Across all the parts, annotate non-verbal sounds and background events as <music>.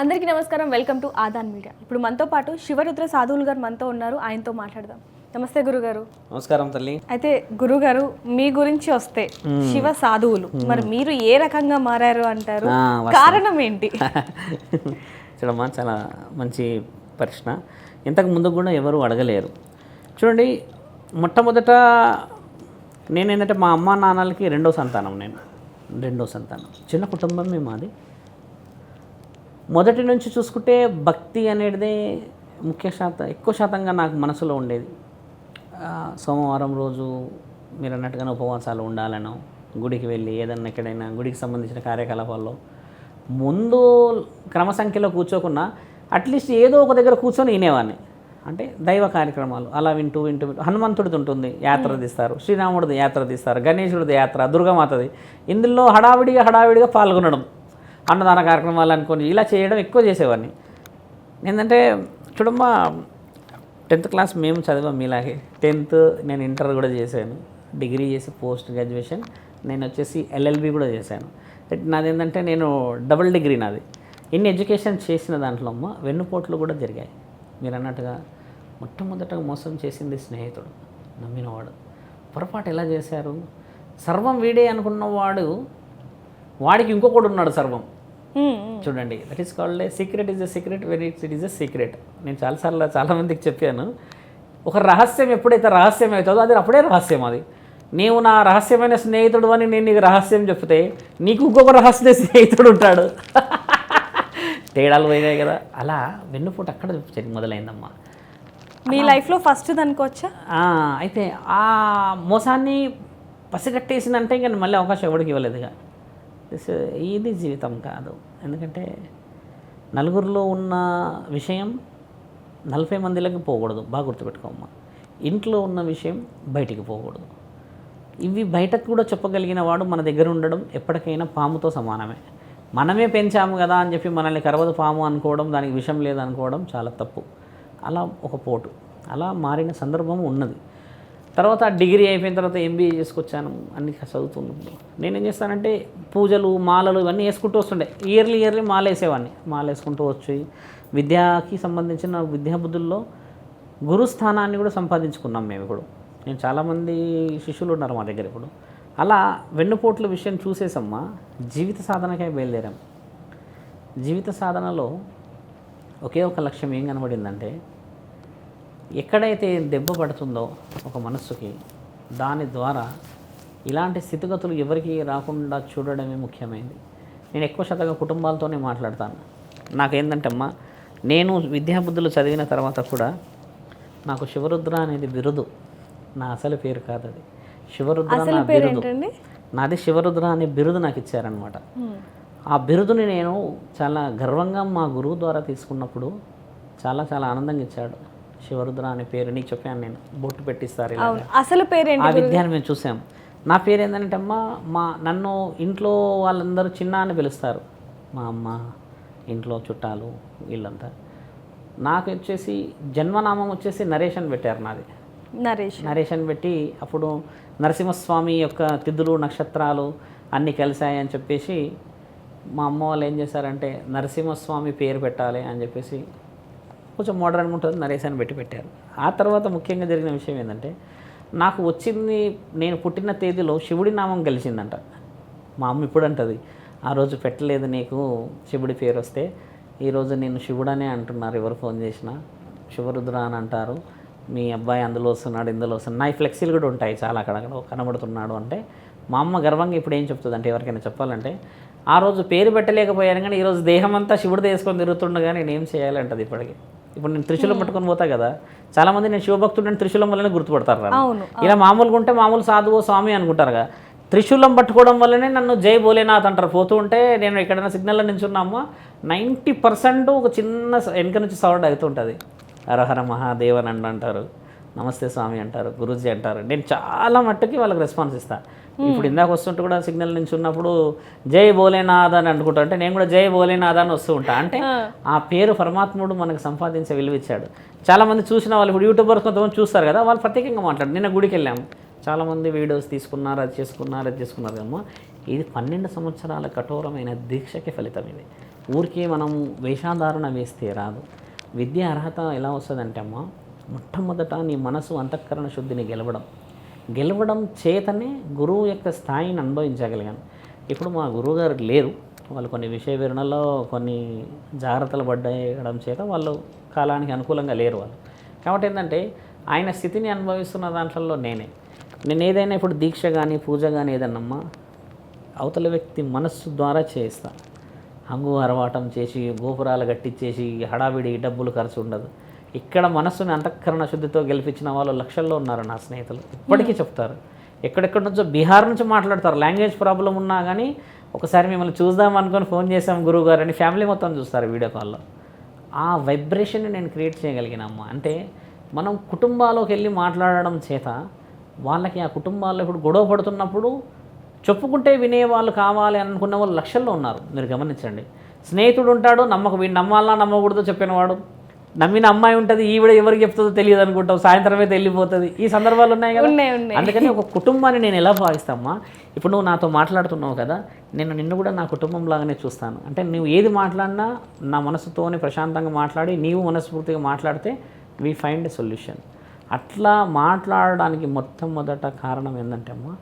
అందరికీ నమస్కారం. Welcome to Aadan media. ఇప్పుడు మనతో పాటు శివరుద్ర సాధువులు గారు మనతో ఉన్నారు. ఆయనతో మాట్లాడదాం. నమస్తే గురుగారు. నమస్కారం తల్లి. అయితే గురుగారు మీ గురించి వస్తే శివ సాధువులు. మరి మీరు ఏ రకంగా మారారు అంటారు. కారణం ఏంటి? <laughs> చూడమ్మా చాలా మంచి ప్రశ్న. ఇంతకు ముందు కూడా ఎవరు అడగలేరు. చూడండి మొట్టమొదట నేనేంటంటే మా అమ్మ నాన్నలకి రెండో సంతానం నేను. రెండో సంతానం. చిన్న కుటుంబమే మాది. మొదటి నుంచి చూసుకుంటే భక్తి అనేది ముఖ్య శాతం ఎక్కువ శాతంగా నాకు మనసులో ఉండేది. సోమవారం రోజు మీరు అన్నట్టుగానే ఉపవాసాలు ఉండాలను గుడికి వెళ్ళి ఏదన్నా ఎక్కడైనా గుడికి సంబంధించిన కార్యకలాపాల్లో ముందు క్రమ సంఖ్యలో కూర్చోకుండా అట్లీస్ట్ ఏదో ఒక దగ్గర కూర్చొని వినేవాడిని. అంటే దైవ కార్యక్రమాలు అలా వింటూ వింటూ వింటూ హనుమంతుడిది ఉంటుంది యాత్ర తీస్తారు శ్రీరాముడిది యాత్ర తీస్తారు గణేశుడిది యాత్ర దుర్గమాతది. ఇందులో హడావిడిగా హడావిడిగా పాల్గొనడం. అన్నదాన కార్యక్రమాలు అనుకొని ఇలా చేయడం ఎక్కువ చేసేవాడిని. ఏంటంటే చూడమ్మా టెన్త్ క్లాస్ మేము చదివాం మీలాగే. టెన్త్ నేను ఇంటర్ కూడా చేశాను. డిగ్రీ చేసి పోస్ట్ గ్రాడ్యుయేషన్ నేను వచ్చేసి ఎల్ఎల్బి కూడా చేశాను. నాది ఏంటంటే నేను డబుల్ డిగ్రీ నాది. ఇన్ని ఎడ్యుకేషన్ చేసిన దాంట్లో అమ్మ వెన్నుపోట్లు కూడా జరిగాయి. మీరు అన్నట్టుగా మొట్టమొదటగా మోసం చేసింది స్నేహితుడు నమ్మినవాడు. పొరపాటు ఎలా చేశారు? సర్వం వీడే అనుకున్నవాడు వాడికి ఇంకొకడు ఉన్నాడు సర్వం. చూడండి that is called a secret is a secret very it's it is a secret నేను చాలాసార్లు చాలామందికి చెప్పాను ఒక రహస్యం ఎప్పుడైతే రహస్యం అవుతుందో అది అప్పుడే రహస్యం అది. నీవు నా రహస్యమైన స్నేహితుడు అని నేను నీకు రహస్యం చెప్తే నీకు ఇంకొక రహస్య స్నేహితుడు ఉంటాడు. <laughs> తేడాలు పోయినాయి కదా. అలా వెన్నుపోటు అక్కడ మొదలైందమ్మా. మీ లైఫ్లో ఫస్ట్ అనుకోవచ్చా అయితే ఆ మోసాన్ని పసిగట్టేసిందంటే ఇంకా మళ్ళీ అవకాశం ఎవరికి ఇవ్వలేదుగా దిస్ ఇది జీవితం కాదు. ఎందుకంటే నలుగురిలో ఉన్న విషయం నలభై మందిలకి పోకూడదు. బాగా గుర్తుపెట్టుకోమ్మా. ఇంట్లో ఉన్న విషయం బయటికి పోకూడదు. ఇవి బయటకు కూడా చెప్పగలిగిన వాడు మన దగ్గర ఉండడం ఎప్పటికైనా పాముతో సమానమే. మనమే పెంచాము కదా అని చెప్పి మనల్ని కరవదు పాము అనుకోవడం దానికి విషం లేదనుకోవడం చాలా తప్పు. అలా ఒక పోటు. అలా మారిన సందర్భం ఉన్నది. తర్వాత డిగ్రీ అయిపోయిన తర్వాత ఎంబీఏ చేసుకొచ్చాను. అన్ని చదువుతున్నాను నేనేం చేస్తానంటే పూజలు మాలలు ఇవన్నీ వేసుకుంటూ వస్తుండే. ఇయర్లీ ఇయర్లీ మాల వేసేవాడిని మాల వేసుకుంటూ వచ్చి విద్యకి సంబంధించిన విద్యాబుద్ధుల్లో గురుస్థానాన్ని కూడా సంపాదించుకున్నాం మేము ఇప్పుడు. నేను చాలామంది శిష్యులు ఉన్నారు మా దగ్గర ఇప్పుడు. అలా వెన్నుపోట్ల విషయం చూసేసమ్మా జీవిత సాధనకే బయలుదేరాం. జీవిత సాధనలో ఒకే ఒక లక్ష్యం ఏం కనబడిందంటే ఎక్కడైతే దెబ్బ పడుతుందో ఒక మనస్సుకి దాని ద్వారా ఇలాంటి స్థితిగతులు ఎవరికి రాకుండా చూడడమే ముఖ్యమైనది నేను ఎక్కువ శాతంగా కుటుంబాలతోనే మాట్లాడతాను. నాకేందంటే అమ్మా నేను విద్యాబుద్ధులు చదివిన తర్వాత కూడా నాకు శివరుద్ర అనేది బిరుదు. నా అసలు పేరు కాదు అది శివరుద్ర నా బిరుదు. నాది శివరుద్ర అనే బిరుదు నాకు ఇచ్చారనమాట. ఆ బిరుదుని నేను చాలా గర్వంగా మా గురువు ద్వారా తీసుకున్నప్పుడు చాలా చాలా ఆనందంగా ఇచ్చాడు. శివరుద్ర అనే పేరు నీకు చెప్పాను నేను. బొట్టు పెట్టిస్తారు అసలు పేరేంటి ఆ విద్యాన్ని మేము చూసాం. నా పేరు ఏంటంటే అమ్మ మా నన్ను ఇంట్లో వాళ్ళందరూ చిన్న అని పిలుస్తారు. మా అమ్మ ఇంట్లో చుట్టాలు వీళ్ళంతా. నాకు వచ్చేసి జన్మనామం వచ్చేసి నరేష్ అని పెట్టారు నాది. నరేష్ నరేషన్ పెట్టి అప్పుడు నరసింహస్వామి యొక్క తిథులు నక్షత్రాలు అన్నీ కలిశాయని చెప్పేసి మా అమ్మ వాళ్ళు ఏం చేశారంటే నరసింహస్వామి పేరు పెట్టాలి అని చెప్పేసి కొంచెం మోడర్న్గా ఉంటుంది నరేష్ అని పెట్టి పెట్టారు. ఆ తర్వాత ముఖ్యంగా జరిగిన విషయం ఏంటంటే నాకు వచ్చింది నేను పుట్టిన తేదీలో శివుడి నామం కలిసిందంట మా అమ్మ ఇప్పుడు అంటది ఆ రోజు పెట్టలేదు నీకు శివుడి పేరు వస్తే ఈరోజు నేను శివుడనే అంటున్నారు ఎవరు ఫోన్ చేసినా. శివరుద్ర అని అంటారు మీ అబ్బాయి అందులో వస్తున్నాడు ఇందులో వస్తున్నాడు. నా ఫ్లెక్సీలు కూడా ఉంటాయి చాలా అక్కడక్కడ కనబడుతున్నాడు అంటే మా అమ్మ గర్వంగా ఇప్పుడు ఏం చెప్తుంది అంటే ఎవరికైనా చెప్పాలంటే ఆ రోజు పేరు పెట్టలేకపోయాను కానీ ఈరోజు దేహం అంతా శివుడు వేసుకొని తిరుగుతుండగా నేను ఏం చేయాలంటది ఇప్పటికీ? ఇప్పుడు నేను త్రిశూలం పట్టుకొని పోతా కదా చాలామంది నేను శివభక్తుడిని త్రిశూలం వల్లనే గుర్తుపడతారు ఇలా మామూలుగా ఉంటే మామూలు సాధువు స్వామి అనుకుంటారుగా త్రిశూలం పట్టుకోవడం వల్లనే నన్ను జై భోలేనాథ్ అంటారు. పోతూ ఉంటే నేను ఎక్కడైనా సిగ్నల్లో నించున్నామో నైంటీ పర్సెంట్ ఒక చిన్న వెనక నుంచి సౌండ్ అవుతుంటుంది. హరహర మహాదేవన్ అంటారు నమస్తే స్వామి అంటారు గురూజీ అంటారు. నేను చాలా మట్టుకి వాళ్ళకి రెస్పాన్స్ ఇస్తాను ఇప్పుడు ఇందాక వస్తుంటే కూడా సిగ్నల్ నుంచి ఉన్నప్పుడు జై భోలేనాథ్ అని అనుకుంటా. అంటే నేను కూడా జై భోలేనాథ్ అని వస్తూ ఉంటా. అంటే ఆ. పేరు పరమాత్ముడు మనకు సంపాదించే విలువ ఇచ్చాడు చాలామంది చూసిన వాళ్ళు ఇప్పుడు యూట్యూబర్స్ కొంతమంది చూస్తారు కదా వాళ్ళు ప్రత్యేకంగా మాట్లాడు నిన్న గుడికి వెళ్ళాము. చాలామంది వీడియోస్ తీసుకున్నారు అది చేసుకున్నారు అది చేసుకున్నారు అమ్మా. ఇది పన్నెండు సంవత్సరాల కఠోరమైన దీక్షకి ఫలితం ఇది. ఊరికే మనం వేషాధారణ వేస్తే రాదు. విద్య అర్హత ఎలా వస్తుందంటే అమ్మ మొట్టమొదట నీ మనసు అంతఃకరణ శుద్ధిని గెలవడం. గెలవడం చేతనే గురువు యొక్క స్థాయిని అనుభవించగలిగాను. ఇప్పుడు మా గురువుగారు లేరు. వాళ్ళు కొన్ని విషయ వివరణలో కొన్ని జాగ్రత్తలు పడ్డడం చేత వాళ్ళు కాలానికి అనుకూలంగా లేరు వాళ్ళు. కాబట్టి ఏంటంటే ఆయన స్థితిని అనుభవిస్తున్న దాంట్లో నేనే. నేను ఏదైనా ఇప్పుడు దీక్ష కానీ పూజ కానీ ఏదన్నమ్మా అవతల వ్యక్తి మనస్సు ద్వారా చేయిస్తాను హంగు అరవాటం చేసి గోపురాలు కట్టించేసి హడావిడి డబ్బులు ఖర్చు ఉండదు ఇక్కడ మనసుని అంతఃకరణ శుద్ధితో గెలిపించిన వాళ్ళు లక్షల్లో ఉన్నారు నా స్నేహితులు. ఇప్పటికీ చెప్తారు. ఎక్కడెక్కడి నుంచో బీహార్ నుంచి మాట్లాడతారు. లాంగ్వేజ్ ప్రాబ్లం ఉన్నా కానీ ఒకసారి మిమ్మల్ని చూద్దాం అనుకొని ఫోన్ చేసాం గురువు గారు అని ఫ్యామిలీ మొత్తం చూస్తారు వీడియో కాల్లో. ఆ వైబ్రేషన్ని నేను క్రియేట్ చేయగలిగినమ్మా. అంటే మనం కుటుంబాల్లోకి వెళ్ళి మాట్లాడడం చేత వాళ్ళకి ఆ కుటుంబాల్లో ఇప్పుడు గొడవ పడుతున్నప్పుడు చెప్పుకుంటే వినేవాళ్ళు కావాలి అనుకున్న వాళ్ళు లక్షల్లో ఉన్నారు. మీరు గమనించండి. స్నేహితుడు ఉంటాడు నమ్మకం వీడు నమ్మాలా నమ్మకూడదో చెప్పినవాడు. నమ్మిన అమ్మాయి ఉంటుంది ఈవిడ ఎవరికి చెప్తుందో తెలియదు అనుకుంటావు సాయంత్రం అయితే వెళ్ళిపోతుంది ఈ సందర్భాలు ఉన్నాయి కదా? అందుకని ఒక కుటుంబాన్ని నేను ఎలా భావిస్తామా ఇప్పుడు నువ్వు నాతో మాట్లాడుతున్నావు కదా నేను నిన్ను కూడా నా కుటుంబం లాగానే చూస్తాను. అంటే నువ్వు ఏది మాట్లాడినా నా మనసుతోనే ప్రశాంతంగా మాట్లాడి నీవు మనస్ఫూర్తిగా మాట్లాడితే వీ ఫైండ్ ఎ సొల్యూషన్ అట్లా మాట్లాడడానికి మొట్టమొదట కారణం ఏంటంటే అమ్మా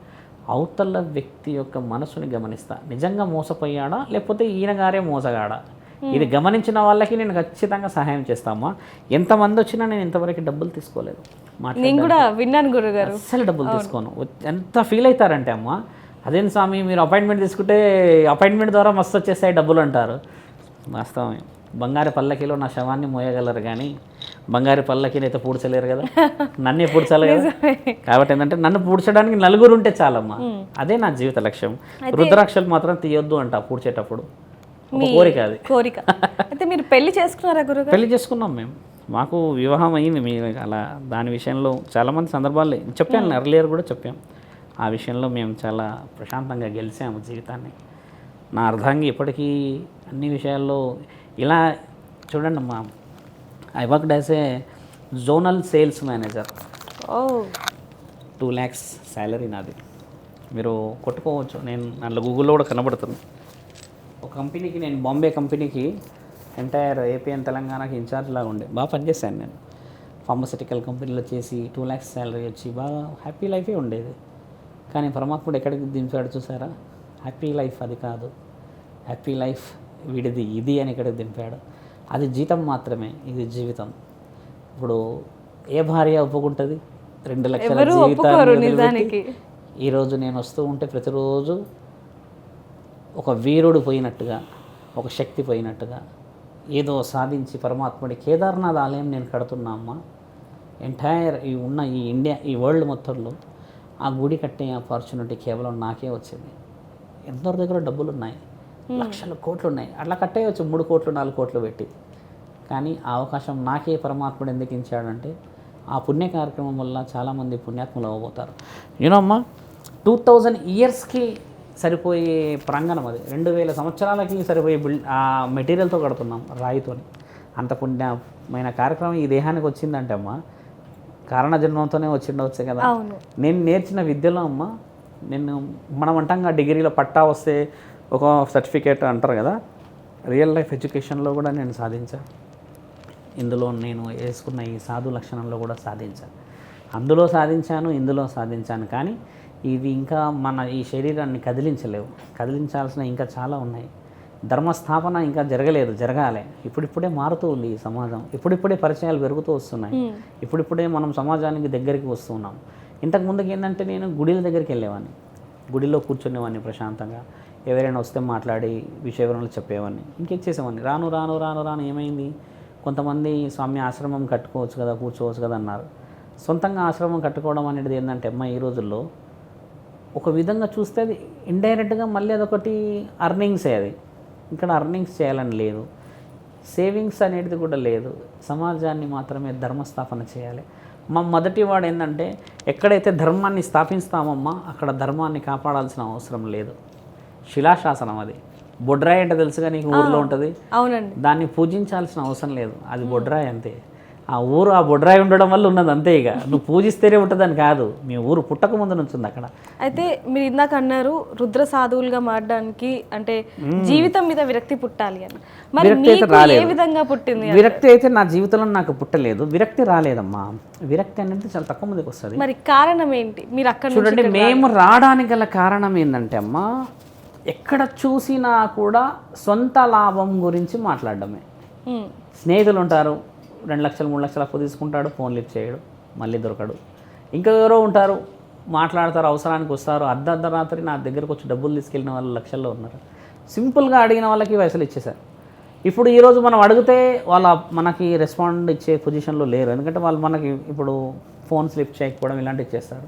అవతల వ్యక్తి యొక్క మనసుని గమనిస్తా. నిజంగా మోసపోయాడా లేకపోతే ఈయన గారే మోసగాడా? ఇది గమనించిన వాళ్ళకి నేను ఖచ్చితంగా సహాయం చేస్తామా? ఎంతమంది వచ్చినా నేను ఇంతవరకు డబ్బులు తీసుకోలేదు. నేను కూడా విన్నాను గురుగారు. అస్సలు డబ్బులు తీసుకోను. ఎంత ఫీల్ అవుతారంటే అమ్మ? అదేం స్వామి మీరు అపాయింట్మెంట్ తీసుకుంటే అపాయింట్మెంట్ ద్వారా మస్తు వచ్చేస్తాయి డబ్బులు అంటారు. వాస్తవమే బంగారు పల్లకిలో నా శవాన్ని మోయగలరు కానీ బంగారు పల్లకిని అయితే పూడ్చలేరు కదా. <laughs> నన్నే పూడ్చలేరు కదా? కాబట్టి ఏంటంటే నన్ను పూడ్చడానికి నలుగురు ఉంటే చాలమ్మా అదే నా జీవిత లక్ష్యం. రుద్రాక్షలు మాత్రం తీయొద్దు అంట పూడ్చేటప్పుడు. కోరిక అది. కోరిక. అయితే మీరు పెళ్ళి చేసుకున్నారా గురుగారు? పెళ్ళి చేసుకున్నాం మేము. మాకు వివాహం అయింది మీ అలా దాని విషయంలో చాలామంది సందర్భాలు చెప్పాను ఎర్లియర్ కూడా చెప్పాం. ఆ విషయంలో మేము చాలా ప్రశాంతంగా గెలిచాము జీవితాన్ని. నా అర్ధాంగి ఇప్పటికీ అన్ని విషయాల్లో ఇలా చూడండి అమ్మా I work as a zonal sales manager oh two lakhs salary నాది. మీరు కొట్టుకోవచ్చు నేను అందులో గూగుల్లో కూడా కనబడుతుంది. ఒక కంపెనీకి నేను బాంబే కంపెనీకి ఎంటైర్ ఏపీ అండ్ తెలంగాణకి ఇన్ఛార్జ్ లాగా ఉండే. బాగా పనిచేశాను నేను. ఫార్మసిటికల్ కంపెనీలో చేసి టూ ల్యాక్స్ శాలరీ వచ్చి బాగా హ్యాపీ లైఫే ఉండేది. కానీ పరమాత్ముడు ఎక్కడికి దింపాడు చూసారా? హ్యాపీ లైఫ్ అది కాదు. హ్యాపీ లైఫ్ వీడిది ఇది అని ఇక్కడికి దింపాడు? అది జీతం మాత్రమే ఇది జీవితం. ఇప్పుడు ఏ భార్య ఒప్పుకుంటుంది? రెండు లక్షల జీవితాన్ని నిజానికి. ఈరోజు నేను వస్తూ ఉంటే ప్రతిరోజు ఒక వీరుడు పోయినట్టుగా ఒక శక్తి పోయినట్టుగా ఏదో సాధించి పరమాత్ముడి కేదార్నాథ్ ఆలయం నేను కడుతున్నా అమ్మా. ఎంటైర్ ఈ ఉన్న ఈ ఇండియా ఈ వరల్డ్ మొత్తంలో ఆ గుడి కట్టే ఆపర్చునిటీ కేవలం నాకే వచ్చింది. ఎందరి దగ్గర డబ్బులు ఉన్నాయి లక్షల కోట్లు ఉన్నాయి అట్లా కట్టేయచ్చు మూడు కోట్లు నాలుగు కోట్లు పెట్టి. కానీ ఆ అవకాశం నాకే పరమాత్ముడు ఎందుకు ఇచ్చాడంటే ఆ పుణ్య కార్యక్రమం వల్ల చాలామంది పుణ్యాత్ములు అవ్వబోతారు. యూనో అమ్మా టూ థౌజండ్ ఇయర్స్కి సరిపోయే ప్రాంగణం అది. రెండు వేల సంవత్సరాలకి సరిపోయే బిల్డ్ ఆ మెటీరియల్తో కడుతున్నాం రాయితోని. అంత పుణ్యమైన కార్యక్రమం ఈ దేహానికి వచ్చిందంటే అమ్మా కారణ జన్మంతోనే వచ్చిండవచ్చు కదా నేను నేర్చిన విద్యలో అమ్మ నేను మనం అంటాం కదా డిగ్రీలో పట్టా వస్తే ఒక సర్టిఫికేట్ అంటారు కదా రియల్ లైఫ్ ఎడ్యుకేషన్లో కూడా నేను సాధించాను ఇందులో నేను వేసుకున్న ఈ సాధు లక్షణంలో కూడా సాధించాను అందులో సాధించాను ఇందులో సాధించాను. కానీ ఇవి ఇంకా మన ఈ శరీరాన్ని కదిలించలేవు. కదిలించాల్సిన ఇంకా చాలా ఉన్నాయి. ధర్మస్థాపన ఇంకా జరగలేదు జరగాలి. ఇప్పుడిప్పుడే మారుతూ ఉంది ఈ సమాజం. ఇప్పుడిప్పుడే పరిచయాలు పెరుగుతూ వస్తున్నాయి. ఇప్పుడిప్పుడే మనం సమాజానికి దగ్గరికి వస్తున్నాం ఇంతకు ముందుకు ఏంటంటే నేను గుడిల దగ్గరికి వెళ్ళేవాడిని గుడిలో కూర్చునేవాడిని ప్రశాంతంగా. ఎవరైనా వస్తే మాట్లాడి విషయ వివరణలు చెప్పేవాడిని ఇంకెచ్చేసేవాడిని రాను రాను రాను రాను ఏమైంది? కొంతమంది స్వామి ఆశ్రమం కట్టుకోవచ్చు కదా కూర్చోవచ్చు కదా అన్నారు. సొంతంగా ఆశ్రమం కట్టుకోవడం అనేది ఏంటంటే అమ్మ ఈ రోజుల్లో ఒక విధంగా చూస్తే అది ఇండైరెక్ట్గా మళ్ళీ అదొకటి అర్నింగ్సే అది. ఇక్కడ అర్నింగ్స్ చేయాలని లేదు. సేవింగ్స్ అనేది కూడా లేదు. సమాజాన్ని మాత్రమే ధర్మస్థాపన చేయాలి. మా మొదటి వాడు ఏంటంటే ఎక్కడైతే ధర్మాన్ని స్థాపిస్తామమ్మా అక్కడ ధర్మాన్ని కాపాడాల్సిన అవసరం లేదు. శిలాశాసనం అది. బొడ్రాయి అంటే తెలుసుగా నీకు ఊర్లో ఉంటుంది? అవునండి. దాన్ని పూజించాల్సిన అవసరం లేదు. అది బొడ్రాయి అంతే. ఆ ఊరు ఆ బొడ్రాయి ఉండడం వల్ల ఉన్నది అంతే ఇక. నువ్వు పూజిస్తేనే ఉంటుందని కాదు. మీ ఊరు పుట్టక ముందు నుంచి ఉంది అక్కడ. అయితే మీరు ఇందాక అన్నారు రుద్ర సాధువులుగా మారడానికి అంటే జీవితం మీద విరక్తి పుట్టాలి అని. మరి ఏ. విధంగా పుట్టింది విరక్తి అయితే నా జీవితంలో నాకు పుట్టలేదు. విరక్తి రాలేదమ్మా. విరక్తి అనేది చాలా తక్కువ మందికి వస్తుంది. మరి కారణం ఏంటి? మీరు అక్కడ చూడండి మేము రావడానికి గల కారణం ఏంటంటే అమ్మా ఎక్కడ చూసినా కూడా సొంత లాభం గురించి మాట్లాడడమే. స్నేహితులు ఉంటారు రెండు లక్షలు మూడు లక్షలు అప్పు తీసుకుంటాడు ఫోన్ లిఫ్ట్ చేయడు మళ్ళీ దొరకడు. ఇంకా ఎవరో ఉంటారు మాట్లాడతారు అవసరానికి వస్తారు అర్ధ రాత్రి నా దగ్గరకు వచ్చి డబ్బులు తీసుకెళ్ళిన వాళ్ళు లక్షల్లో ఉన్నారు. సింపుల్గా అడిగిన వాళ్ళకి పైసలు ఇచ్చేసారు ఇప్పుడు ఈరోజు మనం అడిగితే వాళ్ళ మనకి రెస్పాండ్ ఇచ్చే పొజిషన్లో లేరు. ఎందుకంటే వాళ్ళు మనకి ఇప్పుడు ఫోన్స్ లిఫ్ట్ చేయకపోవడం ఇలాంటివి ఇచ్చేస్తారు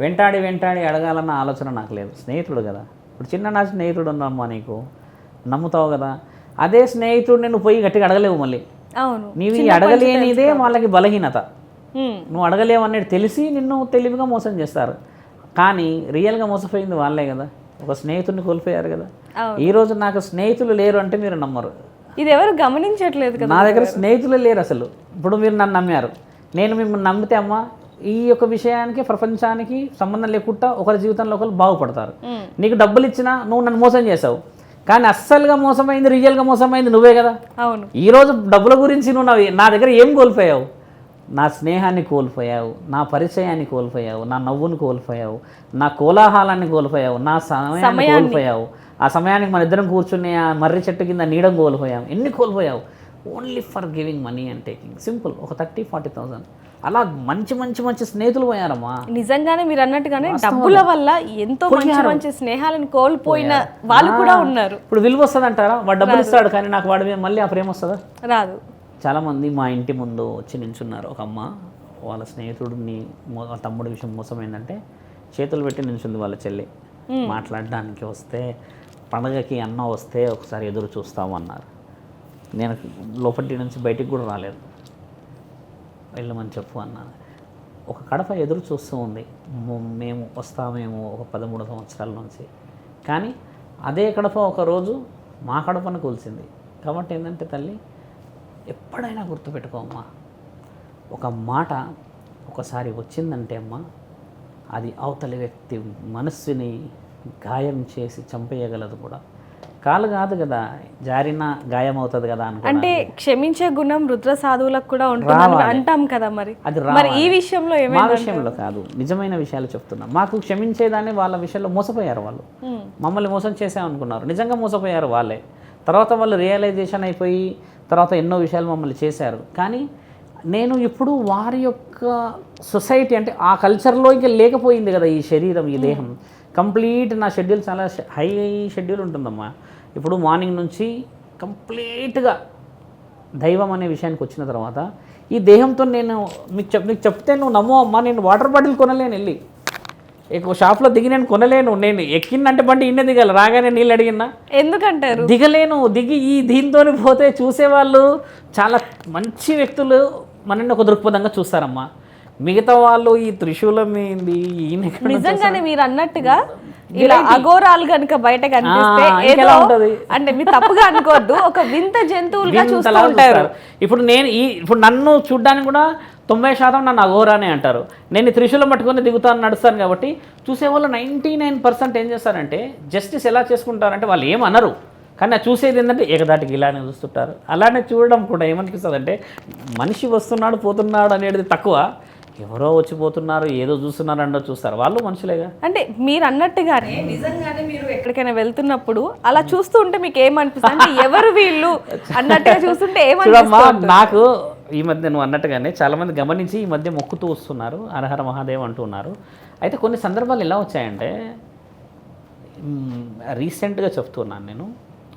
వెంటాడి వెంటాడి అడగాలన్న ఆలోచన నాకు లేదు. స్నేహితుడు కదా. ఇప్పుడు చిన్న నా స్నేహితుడు ఉన్నామ్మా నీకు? నమ్ముతావు కదా. అదే స్నేహితుడు నేను పోయి గట్టిగా అడగలేవు మళ్ళీ. అవును. నీవు ఈ అడగలేనిదే వాళ్ళకి బలహీనత. నువ్వు అడగలేవు అనేది తెలిసి నిన్ను తెలివిగా మోసం చేస్తారు. కానీ రియల్గా మోసపోయింది వాళ్ళే కదా. ఒక స్నేహితుడిని కోల్పోయారు కదా. అవును. ఈరోజు నాకు స్నేహితులు లేరు అంటే మీరు నమ్మరు. ఇది ఎవరు గమనించట్లేదు కదా నా దగ్గర స్నేహితులు లేరు అసలు. ఇప్పుడు మీరు నన్ను నమ్మారు. నేను మిమ్మల్ని నమ్మితే అమ్మ ఈ యొక్క విషయానికి ప్రపంచానికి సంబంధం లేకుండా ఒకరి జీవితంలో ఒకరు బాగుపడతారు. నీకు డబ్బులు ఇచ్చినా నువ్వు నన్ను మోసం చేసావు కానీ అస్సలుగా మోసమైంది రియల్గా మోసమైంది నువ్వే కదా. అవును. ఈరోజు డబ్బుల గురించి నువ్వు నా- నా దగ్గర ఏం కోల్పోయావు? నా స్నేహాన్ని కోల్పోయావు నా పరిచయాన్ని కోల్పోయావు నా నవ్వుని కోల్పోయావు నా కోలాహలాన్ని కోల్పోయావు నా సమయాన్ని కోల్పోయావు. ఆ సమయానికి మన ఇద్దరం కూర్చుని ఆ మర్రి చెట్టు కింద నీడం కోల్పోయావు ఎన్ని కోల్పోయావు? Only for giving money and taking simple ఒక థర్టీ ఫార్టీ థౌసండ్ అలా మంచి మంచి మంచి స్నేహితులు పోయారమ్మా. నిజంగానే మీరు అన్నట్టుగానే డబ్బుల వల్ల ఎంతో మంచి మంచి స్నేహాలను కోల్పోయిన వాళ్ళు కూడా ఉన్నారు. ఇప్పుడు విలువ వస్తుంది అంటారా వాడు డబ్బులు ఇస్తాడు కానీ నాకు వాడి మీద మళ్ళీ ఆ ప్రేమ వస్తుందా? రాదు. చాలామంది మా ఇంటి ముందు వచ్చి నిల్చున్నారు. ఒక అమ్మ వాళ్ళ స్నేహితుడిని తమ్ముడి విషయం మోసమైందంటే చేతులు పెట్టి నిల్చుంది వాళ్ళ చెల్లి. మాట్లాడడానికి వస్తే పండగకి అన్న వస్తే ఒకసారి ఎదురు చూస్తాము అన్నారు నేను లోపటి నుంచి బయటికి కూడా రాలేదు. వెళ్ళమని చెప్పు అన్నాను. ఒక కడప ఎదురు చూస్తూ ఉంది. మేము వస్తామేమో ఒక పదమూడు సంవత్సరాల నుంచి. కానీ అదే కడప ఒకరోజు మా కడపను కూల్చింది కాబట్టి ఏంటంటే తల్లి ఎప్పుడైనా గుర్తుపెట్టుకోమ్మా. ఒక మాట ఒకసారి వచ్చిందంటే అమ్మా అది అవతలి వ్యక్తి మనస్సుని గాయం చేసి చంపేయగలదు కూడా. కాలు కాదు కదా జారిన గాయం అవుతుంది కదా అంటే క్షమించే గుణం రుద్ర సాధువులకు కూడా ఉంటుందని అంటాం కదా మరి. అది మరి ఈ విషయంలో మా ఏమైనా విషయంలో కాదు నిజమైన విషయాలు చెప్తున్నా. మాకు క్షమించేదాన్ని వాళ్ళ విషయంలో మోసపోయారు వాళ్ళు. మమ్మల్ని మోసం చేసామనుకున్నారు నిజంగా మోసపోయారు వాళ్ళే. తర్వాత వాళ్ళు రియలైజేషన్ అయిపోయి తర్వాత ఎన్నో విషయాలు మమ్మల్ని చేశారు. కానీ నేను ఇప్పుడు వారి యొక్క సొసైటీ అంటే ఆ కల్చర్లో ఇంకా లేకపోయింది కదా ఈ శరీరం ఈ దేహం. కంప్లీట్ నా షెడ్యూల్ చాలా హై షెడ్యూల్ ఉంటుందమ్మా. ఇప్పుడు మార్నింగ్ నుంచి కంప్లీట్గా దైవం అనే విషయానికి వచ్చిన తర్వాత ఈ దేహంతో నేను మీకు చెప్ నీకు చెప్తే నువ్వు నమ్మో అమ్మా నేను వాటర్ బాటిల్ కొనలేను వెళ్ళి. ఎక్కువ షాప్లో దిగి నేను కొనలేను నేను ఎక్కిందంటే బండి ఇన్నే దిగాలి రాగానే నీళ్ళు అడిగినా. ఎందుకంటారు? దిగలేను దిగి ఈ దీంతో పోతే చూసేవాళ్ళు చాలా మంచి వ్యక్తులు మనల్ని ఒక దృక్పథంగా చూస్తారమ్మా. మిగతా వాళ్ళు ఈ త్రిశూలం ఏంది? నిజంగానే మీరు అన్నట్టుగా ఇలా అఘోరాలు కనుక బయట కనిపిస్తే ఏదో ఉంటది? అంటే మీరు తప్పుగా అనుకోవద్దు ఒక వింత జంతువులుగా చూస్తూ ఉంటారు. ఇప్పుడు నేను ఈ ఇప్పుడు నన్ను చూడ్డానికి కూడా తొంభై శాతం నన్ను అఘోరానే అంటారు. నేను త్రిశూలం పట్టుకొని దిగుతాను నడుస్తాను కాబట్టి చూసేవాళ్ళు నైంటీ నైన్ పర్సెంట్ ఏం చేస్తారంటే జస్టిస్ ఎలా చేసుకుంటారంటే వాళ్ళు ఏం అనరు. కానీ ఆ చూసేది ఏంటంటే ఏకదాటికి ఇలానే చూస్తుంటారు. అలానే చూడడం కూడా ఏమనిపిస్తుంది అంటే మనిషి వస్తున్నాడు పోతున్నాడు అనేది తక్కువ. ఎవరో వచ్చి పోతున్నారు ఏదో చూస్తున్నారు అంటో చూస్తారు. వాళ్ళు మనుషులేగా? అంటే మీరు అన్నట్టుగానే నిజంగానే మీరు ఎక్కడికైనా వెళ్తున్నప్పుడు అలా చూస్తూ ఉంటే మీకు ఏమనిపిస్తుంది అంటే ఎవరు వీళ్ళు అన్నట్టుగా చూస్తుంటే ఏమనిపిస్తుంది నాకు ఈ మధ్య నువ్వు అన్నట్టుగానే చాలామంది గమనించి ఈ మధ్య మొక్కుతూ వస్తున్నారు హరహర మహాదేవ్ అంటున్నారు. అయితే కొన్ని సందర్భాలు ఎలా వచ్చాయంటే రీసెంట్గా చెప్తున్నాను నేను.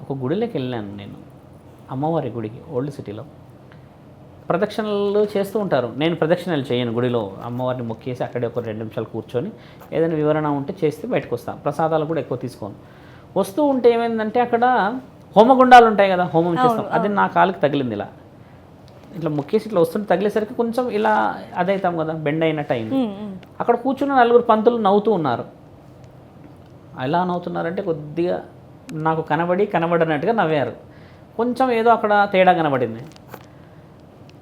ఒక గుడిలోకి వెళ్ళాను నేను అమ్మవారి గుడికి ఓల్డ్ సిటీలో. ప్రదక్షిణలు చేస్తూ ఉంటారు. నేను ప్రదక్షిణలు చేయను గుడిలో. అమ్మవారిని మొక్కేసి అక్కడే ఒక రెండు నిమిషాలు కూర్చొని ఏదైనా వివరణ ఉంటే చేస్తే బయటకు వస్తాను ప్రసాదాలు కూడా ఎక్కువ తీసుకోను. వస్తూ ఉంటే ఏమైందంటే అక్కడ హోమగుండాలు ఉంటాయి కదా హోమం చేస్తాం. అది నా కాలుకి తగిలింది ఇలా. ఇట్లా మొక్కేసి ఇట్లా వస్తుంటే తగిలేసరికి కొంచెం ఇలా అదైతాం కదా బెండ్ ఉమ్, ఉమ్. అక్కడ కూర్చున్న నలుగురు పంతులు నవ్వుతూ ఉన్నారు. ఎలా నవ్వుతున్నారంటే కొద్దిగా నాకు కనబడి కనబడినట్టుగా నవ్వారు. కొంచెం ఏదో అక్కడ తేడా కనబడింది.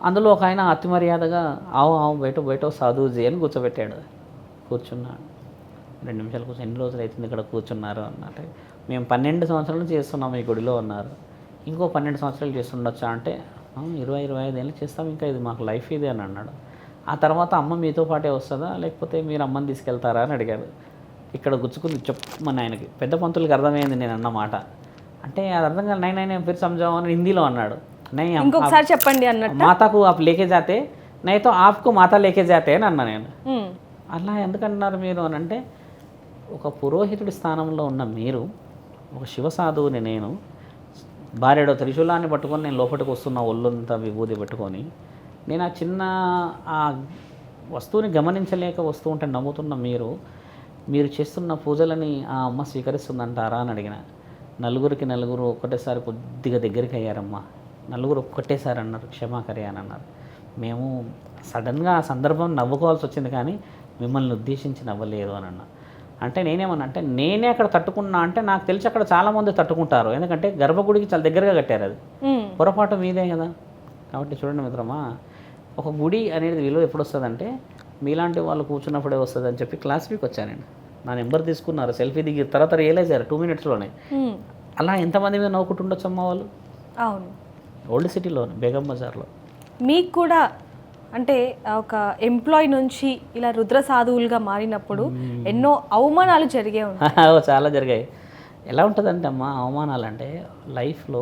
అందులో ఒక ఆయన అతి మర్యాదగా ఆవు ఆవు బయట బయట సాధుజీ అని కూర్చోబెట్టాడు. కూర్చున్నాడు. రెండు నిమిషాలు కూర్చొని ఎన్ని రోజులు అవుతుంది ఇక్కడ కూర్చున్నారు? అన్నట్టు. మేము పన్నెండు సంవత్సరాలు చేస్తున్నాం ఈ గుడిలో అన్నారు. ఇంకో పన్నెండు సంవత్సరాలు చేస్తుండొచ్చా? అంటే ఇరవై ఇరవై ఐదు ఏళ్ళు చేస్తాం ఇంకా ఇది మాకు లైఫ్ ఇది అని అన్నాడు. ఆ తర్వాత అమ్మ మీతో పాటే వస్తుందా? లేకపోతే మీరు అమ్మని తీసుకెళ్తారా? అని అడిగాడు. ఇక్కడ గుచ్చుకుంది చెప్పమని ఆయనకి పెద్ద పంతులకి అర్థమైంది నేను అన్న మాట. అంటే అది అర్థం కాదు నైన్ నైన్ ఫిర్ సంజావు అని హిందీలో అన్నాడు. ఇంకొకసారి చెప్పండి అన్నట్టు మాతాకు ఆప్ లేకే జాతే నైతో ఆప్కు మాతా లేకే జాతే అని అన్నా నేను అలా ఎందుకన్నారు మీరు అని అంటే ఒక పురోహితుడి స్థానంలో ఉన్న మీరు ఒక శివ సాధువుని నేను భార్యడో త్రిశూలాన్ని పట్టుకొని నేను లోపలికి వస్తున్న ఒళ్ళంతా విభూది పెట్టుకొని నేను ఆ చిన్న ఆ వస్తువుని గమనించలేక వస్తూ ఉంటే నమ్ముతున్న మీరు మీరు చేస్తున్న పూజలని ఆ అమ్మ స్వీకరిస్తుందంటారా అని అడిగిన. నలుగురికి నలుగురు ఒకటేసారి కొద్దిగా దగ్గరికి అయ్యారమ్మా నలుగురు ఒక్కటేసారి అన్నారు క్షమాకరి అని అన్నారు. మేము సడన్గా ఆ సందర్భం నవ్వుకోవాల్సి వచ్చింది కానీ మిమ్మల్ని ఉద్దేశించి నవ్వలేదు అని అన్నా. అంటే నేనేమన్నా అంటే నేనే అక్కడ తట్టుకున్నా అంటే నాకు తెలిసి అక్కడ చాలామంది తట్టుకుంటారు. ఎందుకంటే గర్భగుడికి చాలా దగ్గరగా కట్టారు అది. పొరపాటు మీదే కదా. కాబట్టి చూడండి మిత్రమా ఒక గుడి అనేది విలువ ఎప్పుడు వస్తుందంటే మీలాంటి వాళ్ళు కూర్చున్నప్పుడే వస్తుంది అని చెప్పి క్లాస్ వీక్ వచ్చానండి నా నెంబర్ తీసుకున్నారు సెల్ఫీ దిగి తర్వాత రియలైజ్ అయ్యారు టూ మినిట్స్లోనే. అలా ఎంతమంది మీద నవ్వుకుంటుండొచ్చు అమ్మ వాళ్ళు? అవును. ఓల్డ్ సిటీలోనే బేగం బజార్లో. మీకు కూడా అంటే ఒక ఎంప్లాయ్ నుంచి ఇలా రుద్ర సాధువులుగా మారినప్పుడు ఎన్నో అవమానాలు జరిగే <laughs> ఉంటాయి. ఓ, చాలా జరిగాయి. ఎలా ఉంటుందంటే అమ్మ అవమానాలు అంటే లైఫ్లో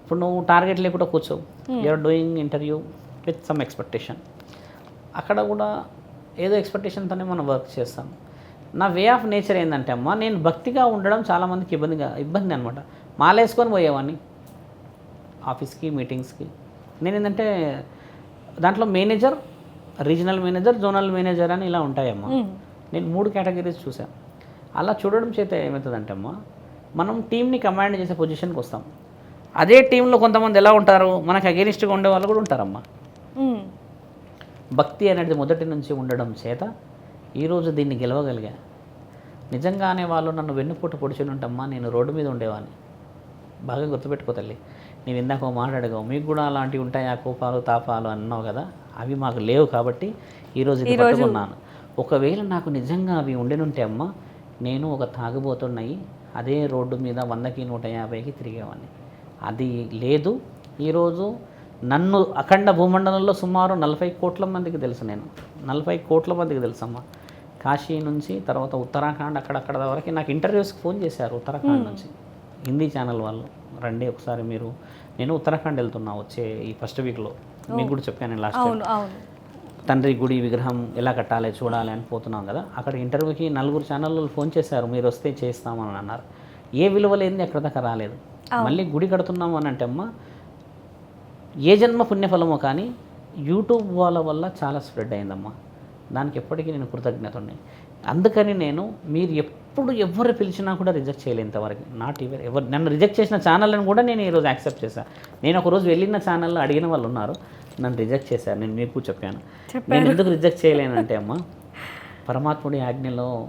ఇప్పుడు నువ్వు టార్గెట్ లేకుండా కూర్చోవు you are doing interview with some expectation అక్కడ కూడా ఏదో ఎక్స్పెక్టేషన్తోనే మనం వర్క్ చేస్తాం. నా వే ఆఫ్ నేచర్ ఏంటంటే అమ్మ నేను భక్తిగా ఉండడం చాలామందికి ఇబ్బందిగా ఇబ్బంది అనమాట. మాలేసుకొని పోయేవాడిని. ఆఫీస్కి మీటింగ్స్కి. నేను ఏంటంటే దాంట్లో manager regional manager zonal manager అని ఇలా ఉంటాయమ్మా. నేను మూడు కేటగిరీస్ చూసాను అలా చూడడం చేత ఏమవుతుందంటే అమ్మా మనం టీంని కమాండ్ చేసే పొజిషన్కి వస్తాం. అదే టీంలో కొంతమంది ఎలా ఉంటారు? మనకు అగేనిస్ట్గా ఉండే వాళ్ళు కూడా ఉంటారమ్మా. భక్తి అనేది మొదటి నుంచి ఉండడం చేత ఈరోజు దీన్ని గెలవగలిగా. నిజంగానే వాళ్ళు నన్ను వెన్నుపోటు పొడిచి ఉంటమ్మా నేను రోడ్డు మీద ఉండేవాడిని బాగా గుర్తుపెట్టుకో తల్లి. నేను ఇందాక మాట అడగావు మీకు కూడా అలాంటివి ఉంటాయి? ఆ కోపాలు తాపాలు అన్నావు కదా అవి మాకు లేవు కాబట్టి ఈరోజు ఇది పట్టుకున్నాను. ఒకవేళ నాకు నిజంగా అవి ఉండినుంటే అమ్మ నేను ఒక తాగుబోతున్నాయి అదే రోడ్డు మీద వందకి నూట యాభైకి తిరిగేవాడిని అది లేదు. ఈరోజు నన్ను అఖండ భూమండలంలో సుమారు నలభై కోట్ల మందికి తెలుసు నేను. నలభై కోట్ల మందికి తెలుసమ్మా. కాశీ నుంచి తర్వాత ఉత్తరాఖండ్ అక్కడక్కడ వరకు నాకు ఇంటర్వ్యూస్కి ఫోన్ చేశారు ఉత్తరాఖండ్ నుంచి హిందీ ఛానల్ వాళ్ళు. రండి ఒకసారి మీరు. నేను ఉత్తరాఖండ్ వెళ్తున్నా వచ్చే ఈ ఫస్ట్ వీక్లో మీకు కూడా చెప్పాను లాస్ట్ తండ్రి గుడి విగ్రహం ఎలా కట్టాలి చూడాలి అని పోతున్నాం కదా. అక్కడ ఇంటర్వ్యూకి నలుగురు ఛానళ్ళు ఫోన్ చేశారు మీరు వస్తే చేస్తామని అన్నారు. ఏ విలువ లేనిది ఎక్కడ దాకా రాలేదు. మళ్ళీ గుడి కడుతున్నాం అని అంటే అమ్మ ఏ జన్మ పుణ్యఫలమో కానీ యూట్యూబ్ వాళ్ళ వల్ల చాలా స్ప్రెడ్ అయిందమ్మా. దానికి ఎప్పటికీ నేను కృతజ్ఞత ఉన్నాయి అందుకని నేను మీరు ఎప్పుడు ఎవరు పిలిచినా కూడా రిజెక్ట్ చేయలేదు ఇంతవరకు. నాట్ ఎవర్ ఎవరు నన్ను రిజెక్ట్ చేసిన ఛానళ్ళని కూడా నేను ఈరోజు యాక్సెప్ట్ చేశాను నేను ఒక రోజు వెళ్ళిన ఛానల్లో అడిగిన వాళ్ళు ఉన్నారు నన్ను రిజెక్ట్ చేశారు నేను మీకు చెప్పాను. నేను ఎందుకు రిజెక్ట్ చేయలేనంటే అమ్మా పరమాత్ముడి ఆజ్ఞలో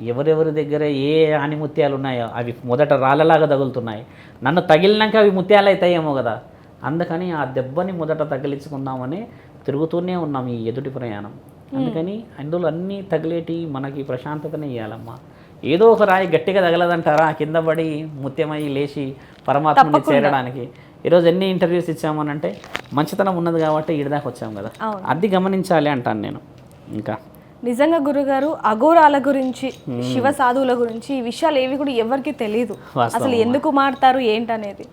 ఎవరెవరి దగ్గర ఏ ఆనిముత్యాలు ఉన్నాయో అవి మొదట రాళ్ళలాగా తగులుతున్నాయి. నన్ను తగిలినాక అవి ముత్యాలు అవుతాయేమో కదా. అందుకని ఆ దెబ్బని మొదట తగిలించుకుందామని తిరుగుతూనే ఉన్నాం ఈ ఎదుటి ప్రయాణం. అందుకని అందులో అన్నీ తగిలేటి మనకి ప్రశాంతతనే ఇవ్వాలమ్మా ఏదో ఒక రాయి గట్టిగా తగలదంటారా? కింద పడి ముత్యమై లేచి పరమాత్మని చేరడానికి. ఈరోజు ఎన్ని ఇంటర్వ్యూస్ ఇచ్చామనంటే మంచితనం ఉన్నది కాబట్టి ఈడదాకా వచ్చాం కదా. అది గమనించాలి అంటాను నేను. ఇంకా. నిజంగా గురుగారు అఘోరాల గురించి శివ సాధువుల గురించి ఈ విషయాలు ఏవి కూడా ఎవరికి తెలియదు అసలు ఎందుకు మాడతారు ఏంటనేది.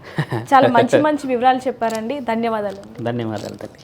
చాలా <laughs> మంచి మంచి వివరాలు చెప్పారండి. ధన్యవాదాలు. ధన్యవాదాలు తల్లి.